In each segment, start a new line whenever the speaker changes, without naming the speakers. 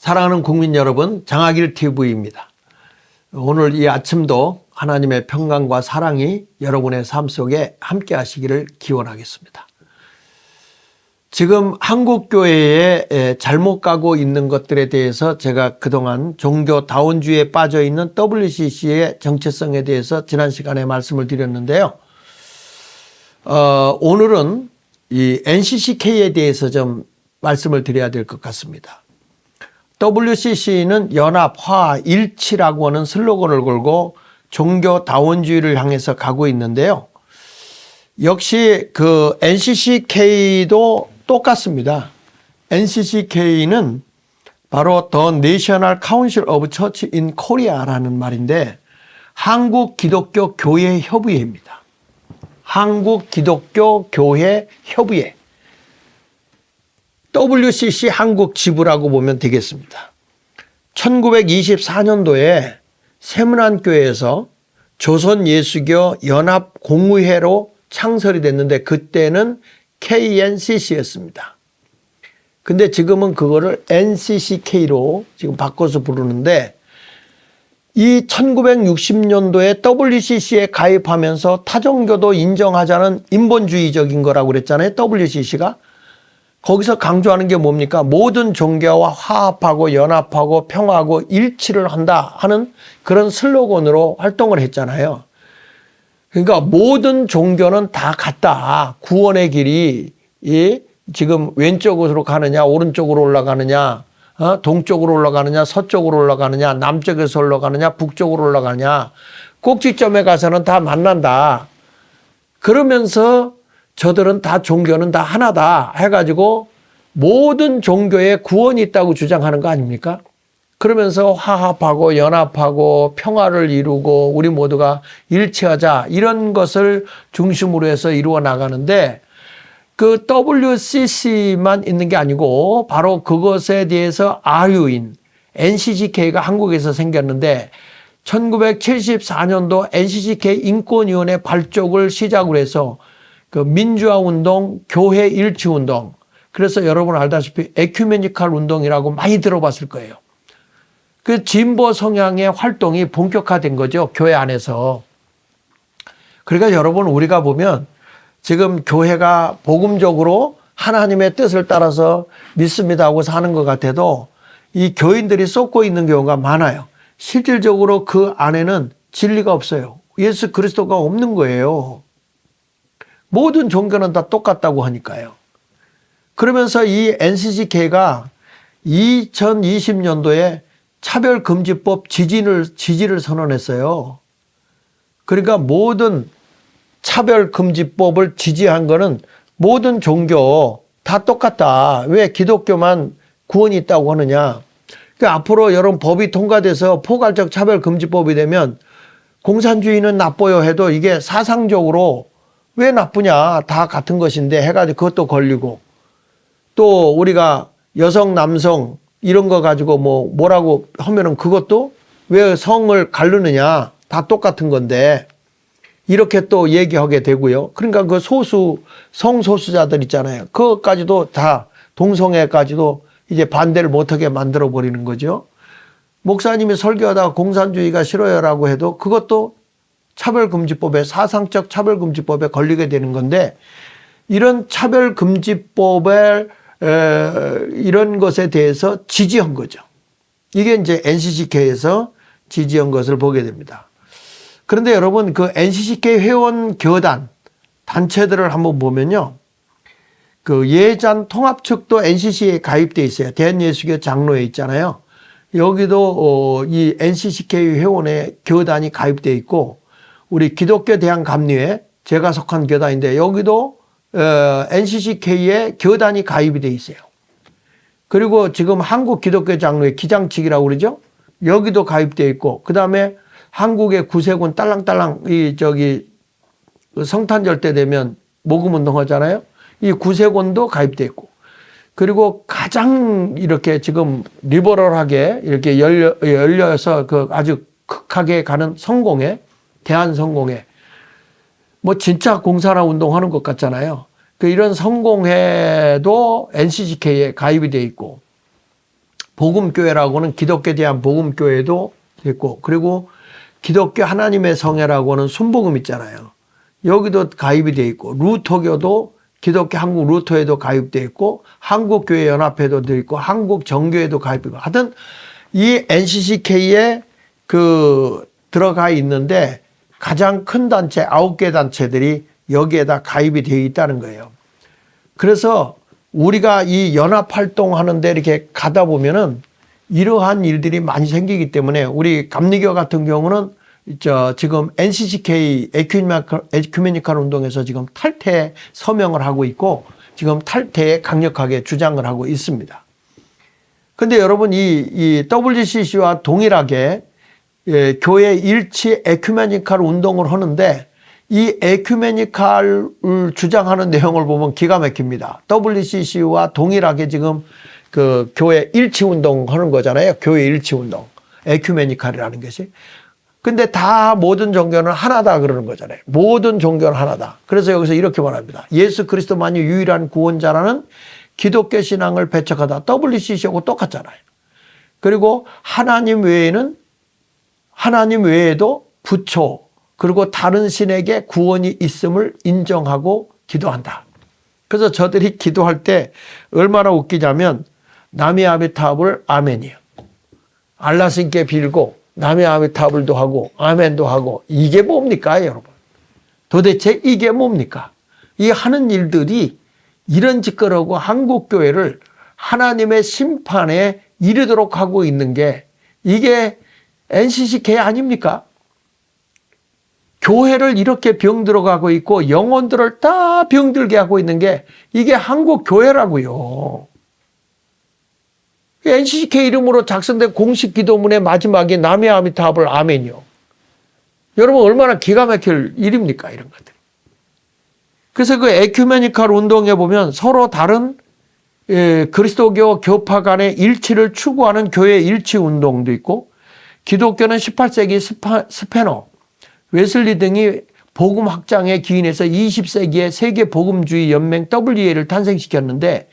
사랑하는 국민 여러분, 장학일 TV입니다. 오늘 이 아침도 하나님의 평강과 사랑이 여러분의 삶 속에 함께 하시기를 기원하겠습니다. 지금 한국교회에 에, 잘못 가고 있는 것들에 대해서 제가 그동안 종교 다원주의에 빠져 있는 WCC의 정체성에 대해서 지난 시간에 말씀을 드렸는데요. 어, 오늘은 이 NCCK에 대해서 좀 말씀을 드려야 될 것 같습니다. WCC는 연합, 화, 일치라고 하는 슬로건을 걸고 종교 다원주의를 향해서 가고 있는데요. 역시 그 NCCK도 똑같습니다. NCCK는 바로 The National Council of Church in Korea라는 말인데 한국 기독교 교회 협의회입니다. 한국 기독교 교회 협의회. WCC 한국 지부라고 보면 되겠습니다. 1924년도에 세문안교회에서 조선예수교 연합공의회로 창설이 됐는데 그때는 KNCC였습니다. 근데 지금은 그거를 NCCK로 지금 바꿔서 부르는데 이 1960년도에 WCC에 가입하면서 타종교도 인정하자는 인본주의적인 거라고 그랬잖아요. WCC가. 거기서 강조하는 게 뭡니까? 모든 종교와 화합하고 연합하고 평화하고 일치를 한다 하는 그런 슬로건으로 활동을 했잖아요. 그러니까 모든 종교는 다 같다. 구원의 길이 이 지금 왼쪽으로 가느냐 오른쪽으로 올라가느냐 어? 동쪽으로 올라가느냐 서쪽으로 올라가느냐 남쪽에서 올라가느냐 북쪽으로 올라가느냐 꼭지점에 가서는 다 만난다. 그러면서 저들은 다 종교는 다 하나다 해가지고 모든 종교에 구원이 있다고 주장하는 거 아닙니까? 그러면서 화합하고 연합하고 평화를 이루고 우리 모두가 일치하자 이런 것을 중심으로 해서 이루어 나가는데 그 WCC만 있는 게 아니고 바로 그것에 대해서 아류인 NCGK가 한국에서 생겼는데 1974년도 NCGK 인권위원회 발족을 시작으로 해서 그 민주화 운동, 교회 일치 운동, 그래서 여러분 알다시피 에큐메니칼 운동이라고 많이 들어봤을 거예요. 그 진보 성향의 활동이 본격화된 거죠. 교회 안에서. 그러니까 여러분 우리가 보면 지금 교회가 복음적으로 하나님의 뜻을 따라서 믿습니다 하고 사는 것 같아도 이 교인들이 쏟고 있는 경우가 많아요. 실질적으로 그 안에는 진리가 없어요. 예수 그리스도가 없는 거예요. 모든 종교는 다 똑같다고 하니까요. 그러면서 이 NCCK가 2020년도에 차별금지법 지진을, 지지를 선언했어요. 그러니까 모든 차별금지법을 지지한 거는 모든 종교 다 똑같다. 왜 기독교만 구원이 있다고 하느냐. 그러니까 앞으로 여러분 법이 통과돼서 포괄적 차별금지법이 되면 공산주의는 나빠요 해도 이게 사상적으로 왜 나쁘냐 다 같은 것인데 해가지고 그것도 걸리고 또 우리가 여성 남성 이런 거 가지고 뭐 뭐라고 하면은 그것도 왜 성을 가르느냐 다 똑같은 건데 이렇게 또 얘기하게 되고요. 그러니까 그 소수 성소수자들 있잖아요. 그것까지도 다 동성애까지도 이제 반대를 못하게 만들어 버리는 거죠. 목사님이 설교하다가 공산주의가 싫어요라고 해도 그것도 차별금지법에 사상적 차별금지법에 걸리게 되는 건데 이런 차별금지법에 이런 것에 대해서 지지한 거죠. 이게 이제 NCCK에서 지지한 것을 보게 됩니다. 그런데 여러분 그 NCCK 회원 교단 단체들을 한번 보면요. 그 예잔 통합 측도 NCC에 가입돼 있어요. 대한예수교 장로회 있잖아요. 여기도 어, 이 NCCK 회원의 교단이 가입돼 있고 우리 기독교 대한 감리회 제가 속한 교단인데 여기도 어, NCCK에 교단이 가입이 돼 있어요. 그리고 지금 한국 기독교 장로회 기장측이라고 그러죠. 여기도 가입돼 있고 그 다음에 한국의 구세군 딸랑딸랑 이 저기 성탄절 때 되면 모금 운동 하잖아요. 이 구세군도 가입돼 있고 그리고 가장 이렇게 지금 리버럴하게 이렇게 열려, 열려서 그 아주 극하게 가는 성공회 대한성공회 뭐 진짜 공사나 운동하는 것 같잖아요. 그 이런 성공회도 NCGK에 가입이 돼 있고 복음교회라고는 기독교에 대한 복음교회도 있고 그리고 기독교 하나님의 성회라고는 순복음 있잖아요. 여기도 가입이 돼 있고 루터교도 기독교 한국 루터에도 가입돼 있고 한국교회 연합회도 돼 있고 한국 정교회도 가입되고 하여튼 이 NCCK에 그 들어가 있는데 가장 큰 단체 아홉 개 단체들이 여기에다 가입이 되어 있다는 거예요. 그래서 우리가 이 연합 활동하는데 이렇게 가다 보면은 이러한 일들이 많이 생기기 때문에 우리 감리교 같은 경우는 저 지금 NCCK 에큐메니컬 운동에서 지금 탈퇴 서명을 하고 있고 지금 탈퇴에 강력하게 주장을 하고 있습니다. 근데 여러분 이, 이 WCC와 동일하게 예, 교회 일치 에큐메니컬 운동을 하는데 이 에큐메니컬을 주장하는 내용을 보면 기가 막힙니다. WCC와 동일하게 지금 그 교회 일치 운동 하는 거잖아요. 교회 일치 운동. 에큐메니컬이라는 것이. 근데 다 모든 종교는 하나다 그러는 거잖아요. 모든 종교는 하나다. 그래서 여기서 이렇게 말합니다. 예수 그리스도만이 유일한 구원자라는 기독교 신앙을 배척하다. WCC하고 똑같잖아요. 그리고 하나님 외에는 하나님 외에도 부처 그리고 다른 신에게 구원이 있음을 인정하고 기도한다. 그래서 저들이 기도할 때 얼마나 웃기냐면 남의 아비타불 아멘이요. 알라신께 빌고 남의 아비타불도 하고 아멘도 하고 이게 뭡니까 여러분? 도대체 이게 뭡니까? 이 하는 일들이 이런 짓거리고 한국 교회를 하나님의 심판에 이르도록 하고 있는 게 이게 NCCK 아닙니까? 교회를 이렇게 병들어가고 있고 영혼들을 다 병들게 하고 있는 게 이게 한국 교회라고요. NCK 이름으로 작성된 공식 기도문의 마지막에 남의 아미타불 아멘이요. 여러분 얼마나 기가 막힐 일입니까 이런 것들. 그래서 그 에큐메니컬 운동에 보면 서로 다른 예, 그리스도교 교파 간의 일치를 추구하는 교회 일치 운동도 있고 기독교는 18세기 스파, 스페너, 웨슬리 등이 복음 확장에 기인해서 20세기에 세계 복음주의 연맹 WA를 탄생시켰는데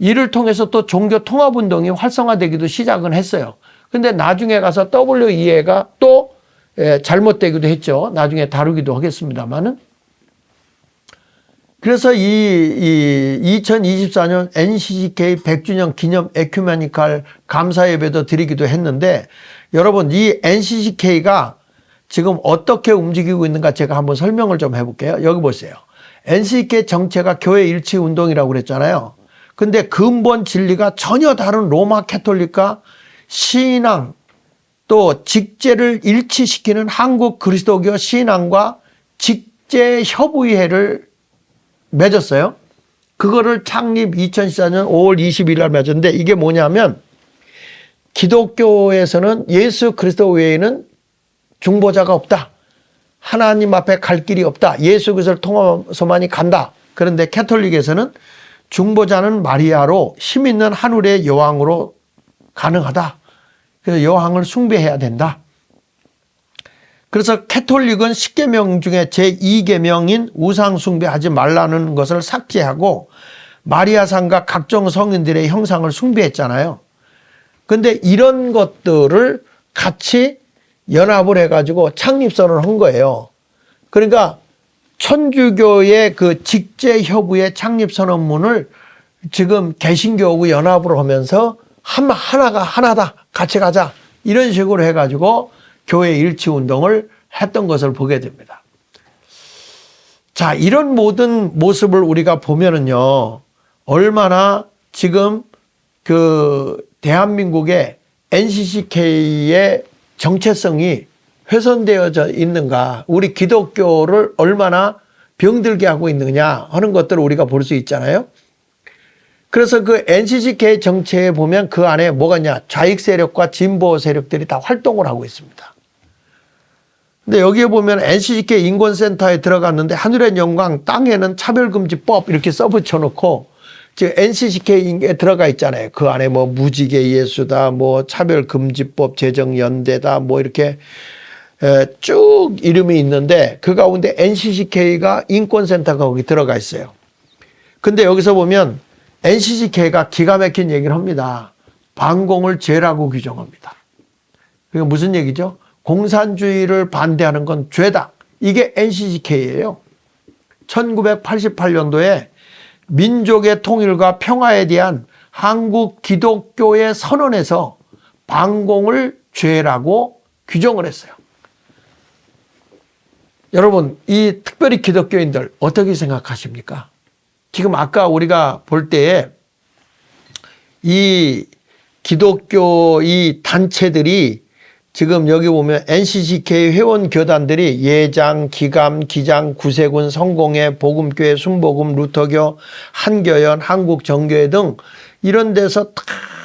이를 통해서 또 종교 통합 운동이 활성화되기도 시작은 했어요. 근데 나중에 가서 WEA가 또 예, 잘못되기도 했죠. 나중에 다루기도 하겠습니다만은. 그래서 이, 이 2024년 NCCK 100주년 기념 에큐메니칼 감사 예배도 드리기도 했는데 여러분 이 NCCK가 지금 어떻게 움직이고 있는가 제가 한번 설명을 좀 해볼게요. 여기 보세요. NCK 정체가 교회 일치 운동이라고 그랬잖아요. 근데 근본 진리가 전혀 다른 로마 캐톨릭과 신앙 또 직제를 일치시키는 한국 그리스도교 신앙과 직제 협의회를 맺었어요. 그거를 창립 2014년 5월 20일 날 맺었는데 이게 뭐냐면 기독교에서는 예수 그리스도 외에는 중보자가 없다. 하나님 앞에 갈 길이 없다. 예수 그리스도를 통해서만이 간다. 그런데 캐톨릭에서는 중보자는 마리아로 힘 있는 하늘의 여왕으로 가능하다. 그래서 여왕을 숭배해야 된다. 그래서 캐톨릭은 10계명 중에 제2계명인 우상 숭배하지 말라는 것을 삭제하고 마리아상과 각종 성인들의 형상을 숭배했잖아요. 근데 이런 것들을 같이 연합을 해가지고 창립선을 한 거예요. 그러니까 천주교의 그 직제협의회 창립선언문을 지금 개신교하고 연합을 하면서 한, 하나가 하나다. 같이 가자. 이런 식으로 해가지고 교회 일치 운동을 했던 것을 보게 됩니다. 자, 이런 모든 모습을 우리가 보면은요, 얼마나 지금 그 대한민국의 NCCK의 정체성이 훼손되어져 있는가, 우리 기독교를 얼마나 병들게 하고 있느냐 하는 것들을 우리가 볼 수 있잖아요. 그래서 그 NCCK 정체에 보면 그 안에 뭐가 있냐, 좌익 세력과 진보 세력들이 다 활동을 하고 있습니다. 근데 여기에 보면 NCCK 인권센터에 들어갔는데 하늘의 영광, 땅에는 차별금지법 이렇게 써붙여 놓고 지금 NCCK에 들어가 있잖아요. 그 안에 뭐 무지개 예수다, 뭐 차별금지법 제정연대다, 뭐 이렇게 쭉 이름이 있는데 그 가운데 NCCK가 인권센터가 거기 들어가 있어요. 근데 여기서 보면 NCCK가 기가 막힌 얘기를 합니다. 반공을 죄라고 규정합니다. 그게 무슨 얘기죠? 공산주의를 반대하는 건 죄다. 이게 NCCK예요. 1988년도에 민족의 통일과 평화에 대한 한국 기독교의 선언에서 반공을 죄라고 규정을 했어요. 여러분, 이 특별히 기독교인들 어떻게 생각하십니까? 지금 아까 우리가 볼 때에 이 기독교 이 단체들이 지금 여기 보면 NCCK 회원 교단들이 예장, 기감, 기장, 구세군, 성공회, 복음교회, 순복음, 루터교, 한교연, 한국정교회 등 이런 데서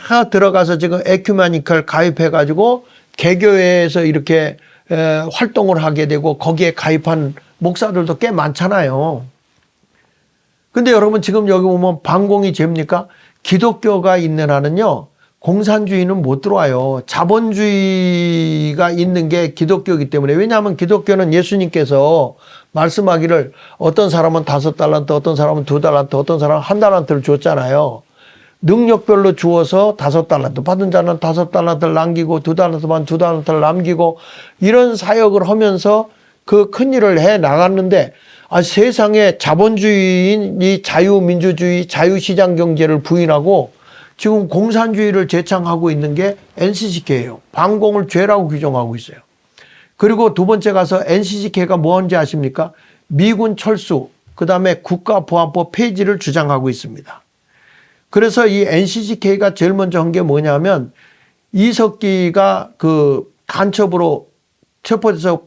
다 들어가서 지금 에큐메니컬 가입해 가지고 개교회에서 이렇게 에, 활동을 하게 되고 거기에 가입한 목사들도 꽤 많잖아요. 근데 여러분 지금 여기 보면 반공이 죄입니까? 기독교가 있는 한은요. 공산주의는 못 들어와요. 자본주의가 있는 게 기독교이기 때문에 왜냐하면 기독교는 예수님께서 말씀하기를 어떤 사람은 다섯 달란트, 어떤 사람은 두 달란트, 어떤 사람은 한 달란트를 줬잖아요. 능력별로 주어서 다섯 달란트 받은 자는 다섯 달란트를 남기고 두 달란트 받은 두 달란트를 남기고 이런 사역을 하면서 그 큰 일을 해 나갔는데 아, 세상에 자본주의인 이 자유민주주의, 자유시장 경제를 부인하고 지금 공산주의를 제창하고 있는 게 NCCK예요. 반공을 죄라고 규정하고 있어요. 그리고 두 번째 가서 NCCK가 뭔지 아십니까? 미군 철수, 그 다음에 국가보안법 폐지를 주장하고 있습니다. 그래서 이 NCCK가 제일 먼저 한 게 뭐냐면 이석기가 그 간첩으로 체포돼서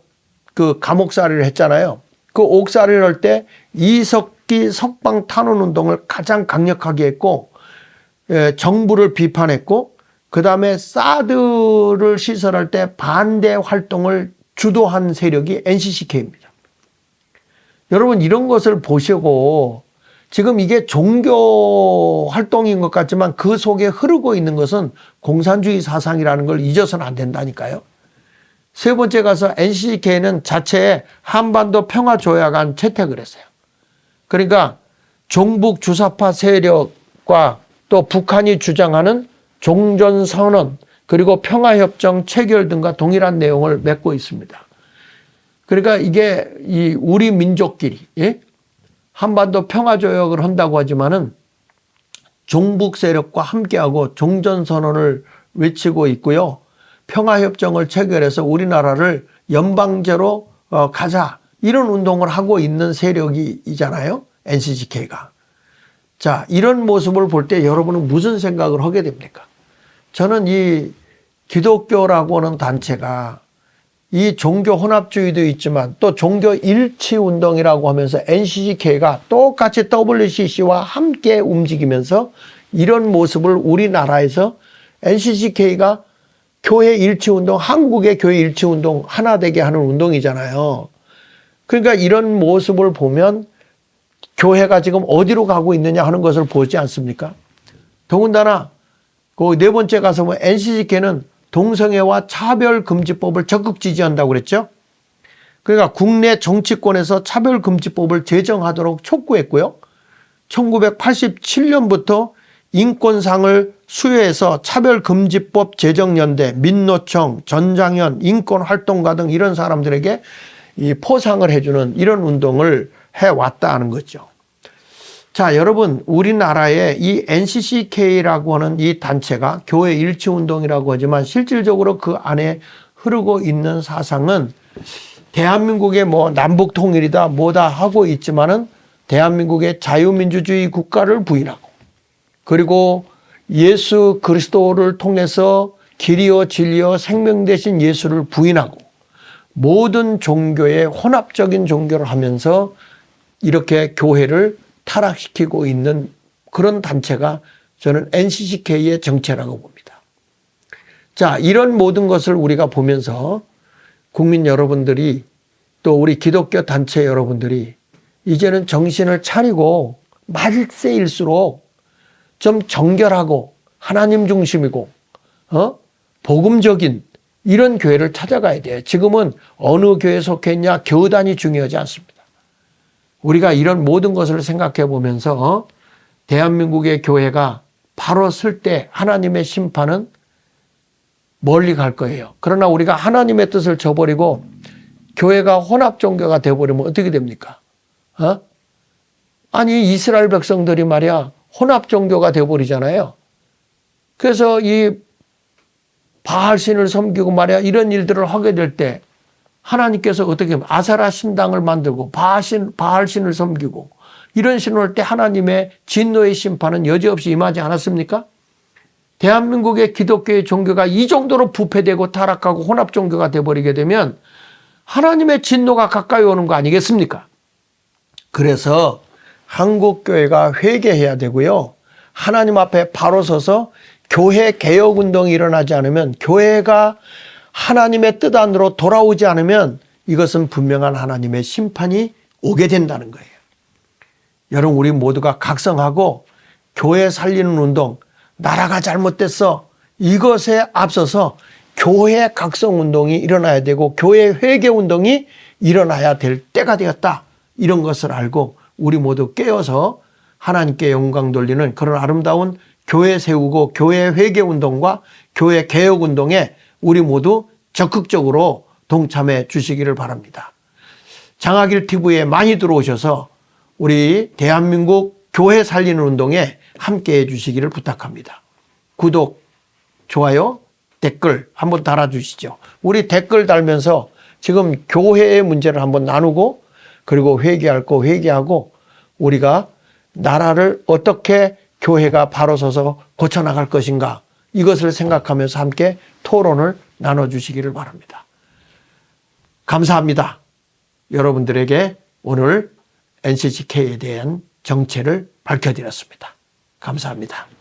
그 감옥살이를 했잖아요. 그 옥살이를 할 때 이석기 석방 탄원 운동을 가장 강력하게 했고 예, 정부를 비판했고 그 다음에 사드를 시설할 때 반대 활동을 주도한 세력이 NCCK입니다. 여러분 이런 것을 보시고 지금 이게 종교 활동인 것 같지만 그 속에 흐르고 있는 것은 공산주의 사상이라는 걸 잊어서는 안 된다니까요. 세 번째 가서 NCK는 자체에 한반도 평화 조약안 채택을 했어요. 그러니까 종북 주사파 세력과 또 북한이 주장하는 종전 선언 그리고 평화협정 체결 등과 동일한 내용을 맺고 있습니다. 그러니까 이게 이 우리 민족끼리 예? 한반도 평화 조약을 한다고 하지만은 종북 세력과 함께하고 종전 선언을 외치고 있고요. 평화협정을 체결해서 우리나라를 연방제로 어, 가자 이런 운동을 하고 있는 세력이잖아요. NCCK가. 자, 이런 모습을 볼 때 여러분은 무슨 생각을 하게 됩니까? 저는 이 기독교라고 하는 단체가 이 종교 혼합주의도 있지만 또 종교 일치 운동이라고 하면서 NCCK가 똑같이 WCC와 함께 움직이면서 이런 모습을 우리나라에서 NCCK가 교회 일치 운동, 한국의 교회 일치 운동 하나 되게 하는 운동이잖아요. 그러니까 이런 모습을 보면 교회가 지금 어디로 가고 있느냐 하는 것을 보지 않습니까? 더군다나 그 네 번째 가서 뭐 NCCK는 동성애와 차별금지법을 적극 지지한다고 그랬죠. 그러니까 국내 정치권에서 차별금지법을 제정하도록 촉구했고요. 1987년부터 인권상을 수여해서 차별금지법 제정연대, 민노총, 전장현, 인권활동가 등 이런 사람들에게 이 포상을 해주는 이런 운동을 해왔다는 거죠. 자, 여러분, 우리나라의 이 NCCK라고 하는 이 단체가 교회 일치운동이라고 하지만 실질적으로 그 안에 흐르고 있는 사상은 대한민국의 뭐 남북 통일이다 뭐다 하고 있지만은 대한민국의 자유민주주의 국가를 부인하고 그리고 예수 그리스도를 통해서 길이요 진리요 생명 대신 예수를 부인하고 모든 종교의 혼합적인 종교를 하면서 이렇게 교회를 타락시키고 있는 그런 단체가 저는 NCCK의 정체라고 봅니다. 자, 이런 모든 것을 우리가 보면서 국민 여러분들이 또 우리 기독교 단체 여러분들이 이제는 정신을 차리고 말세일수록 좀 정결하고 하나님 중심이고 어? 복음적인 이런 교회를 찾아가야 돼요. 지금은 어느 교회에 속했냐 교단이 중요하지 않습니다. 우리가 이런 모든 것을 생각해 보면서 대한민국의 교회가 바로 설때 하나님의 심판은 멀리 갈 거예요. 그러나 우리가 하나님의 뜻을 저버리고 교회가 혼합 종교가 되어버리면 어떻게 됩니까? 어? 아니 이스라엘 백성들이 말이야 혼합 종교가 되어버리잖아요. 그래서 이 바알 신을 섬기고 말이야 이런 일들을 하게 될 때 하나님께서 어떻게 아사라 신당을 만들고 바알 신 바알 신을 섬기고 이런 신을 할 때 하나님의 진노의 심판은 여지없이 임하지 않았습니까? 대한민국의 기독교의 종교가 이 정도로 부패되고 타락하고 혼합 종교가 돼버리게 되면 하나님의 진노가 가까이 오는 거 아니겠습니까? 그래서 한국 교회가 회개해야 되고요. 하나님 앞에 바로 서서 교회 개혁 운동이 일어나지 않으면 교회가 하나님의 뜻 안으로 돌아오지 않으면 이것은 분명한 하나님의 심판이 오게 된다는 거예요. 여러분 우리 모두가 각성하고 교회 살리는 운동 나라가 잘못됐어 이것에 앞서서 교회 각성 운동이 일어나야 되고 교회 회개 운동이 일어나야 될 때가 되었다 이런 것을 알고 우리 모두 깨어서 하나님께 영광 돌리는 그런 아름다운 교회 세우고 교회 회개 운동과 교회 개혁 운동에 우리 모두 적극적으로 동참해 주시기를 바랍니다. 장학일 TV에 많이 들어오셔서 우리 대한민국 교회 살리는 운동에 함께 해 주시기를 부탁합니다. 구독, 좋아요, 댓글 한번 달아주시죠. 우리 댓글 달면서 지금 교회의 문제를 한번 나누고 그리고 회개할 거 회개하고 우리가 나라를 어떻게 교회가 바로 서서 고쳐나갈 것인가 이것을 생각하면서 함께 토론을 나눠주시기를 바랍니다. 감사합니다. 여러분들에게 오늘 NCCK에 대한 정체를 밝혀드렸습니다. 감사합니다.